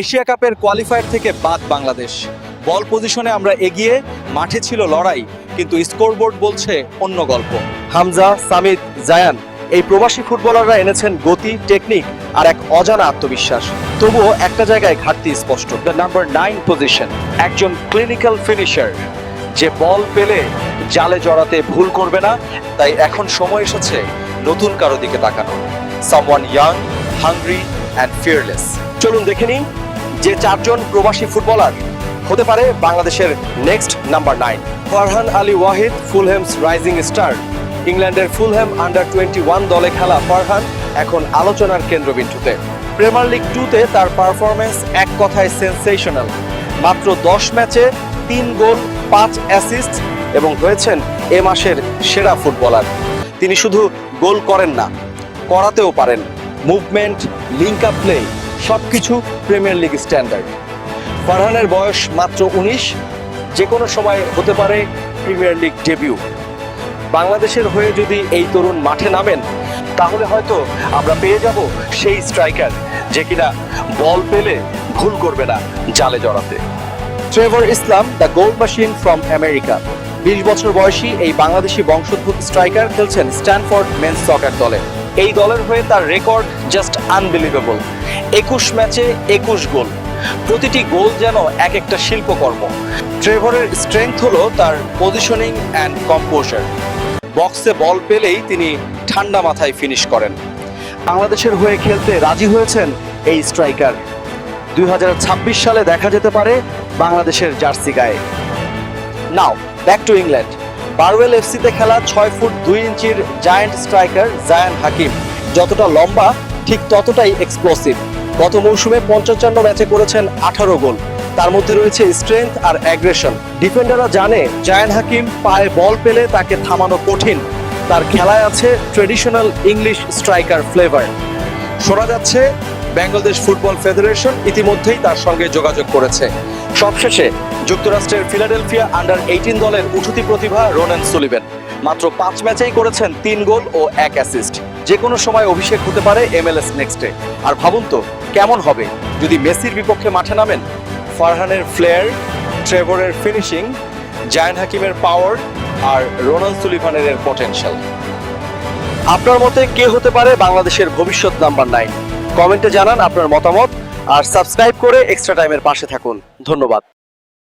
Asia কাপের qualifier থেকে বাদ বাংলাদেশ। বল পজিশনে আমরা এগিয়ে মাঠে ছিল লড়াই, কিন্তু স্কোরবোর্ড বলছে অন্য গল্প। হামজা, সামিদ, জায়ান, এই প্রবাসী ফুটবলাররা এনেছেন গতি, টেকনিক আর এক অজানা আত্মবিশ্বাস। তবুও একটা জায়গায় ঘাটতি স্পষ্ট। দ্য নাম্বার নাইন পজিশন একজন ক্লিনিক্যাল ফিনিশার যে বল পেলে জালে জড়াতে ভুল করবে না, তাই এখন সময় এসেছে নতুন কারও দিকে তাকানো someone young hungry and fearless চলুন দেখে নিই যে চারজন প্রবাসী ফুটবলার হতে পারে বাংলাদেশের next number nine. Farhan Ali Wahid, Fulham's rising star. ইংল্যান্ডের ফুলহ্যাম আন্ডার টোয়েন্টি ওয়ান দলে খেলা ফারহান এখন আলোচনার কেন্দ্রবিন্দুতে। প্রিমিয়ার লিগ টুতে তার পারফরমেন্স এক কথায় সেন্সেশনাল মাত্র দশ ম্যাচে তিন গোল, পাঁচ অ্যাসিস্ট এবং হয়েছেন এ মাসের সেরা ফুটবলার। তিনি শুধু গোল করেন না, করাতেও পারেন। মুভমেন্ট লিঙ্ক আপ প্লে সব কিছু প্রিমিয়ার লিগ স্ট্যান্ডার্ড। ফারহানের বয়স মাত্র উনিশ যে কোনো সময় হতে পারে প্রিমিয়ার লিগ ডেবিউ। বাংলাদেশের হয়ে যদি এই তরুণ মাঠে নামেন, তাহলে হয়তো আমরা পেয়ে যাব সেই স্ট্রাইকার, যে কিনা বল পেলে ভুল করবে না জালে জড়াতে। Trevor Islam, the gold machine from America. বিশ বছর বয়সী এই বাংলাদেশি বংশোদ্ভূত স্ট্রাইকার খেলছেন স্ট্যানফোর্ড মেন্স সকার দলে। এই দলের হয়ে তার রেকর্ড জাস্ট আনবিলিভেবল। একুশ ম্যাচে একুশ গোল। প্রতিটি গোল যেন এক একটা শিল্পকর্ম। ট্রেভরের স্ট্রেংথ হলো তার পজিশনিং অ্যান্ড কম্পোজার বক্সে বল পেলেই তিনি ঠান্ডা মাথায় ফিনিশ করেন। বাংলাদেশের হয়ে খেলতে রাজি হয়েছেন এই স্ট্রাইকার দুই হাজার ছাব্বিশ সালে দেখা যেতে পারে বাংলাদেশের জার্সি গায়ে। Now back to England Barwell এফসিতে খেলা ছয় ফুট দুই ইঞ্চির জায়ান্ট স্ট্রাইকার জায়ান হাকিম। যতটা লম্বা, ঠিক ততটাই এক্সপ্লোসিভ গত মৌসুমে পঞ্চান্ন ম্যাচে করেছেন আঠারো গোল। তার মধ্যে রয়েছে স্ট্রেংথ আর অ্যাগ্রেশন ডিফেন্ডাররা জানে, জায়ান হাকিম পায়ে বল পেলে তাকে থামানো কঠিন। তার খেলায় আছে ট্রেডিশনাল ইংলিশ স্ট্রাইকার ফ্লেভার শোনা যাচ্ছে, বাংলাদেশ ফুটবল ফেডারেশন ইতিমধ্যেই তার সঙ্গে যোগাযোগ করেছে। সবশেষে, যুক্তরাষ্ট্রের ফিলাডেলফিয়া আন্ডার এইটিন দলের উঠতি প্রতিভা রোনেন সুলিভেন। মাত্র পাঁচ ম্যাচেই করেছেন তিন গোল ও এক অ্যাসিস্ট যে কোনো সময় অভিষেক হতে পারে এমএলএস নেক্সটে আর ভাবুন তো, কেমন হবে? যদি মেসির বিপক্ষে মাঠে নামেন, ফারহানের ফ্লেয়ার ট্রেভরের ফিনিশিং জায়ান হাকিমের পাওয়ার আর রোনাল্ড সুলিভানের এর পটেনশিয়াল আপনার মতে কে হতে পারে বাংলাদেশের ভবিষ্যৎ নাম্বার নাইন কমেন্টে জানান আপনার মতামত আর সাবস্ক্রাইব করে এক্সট্রা টাইমের পাশে থাকুন। ধন্যবাদ।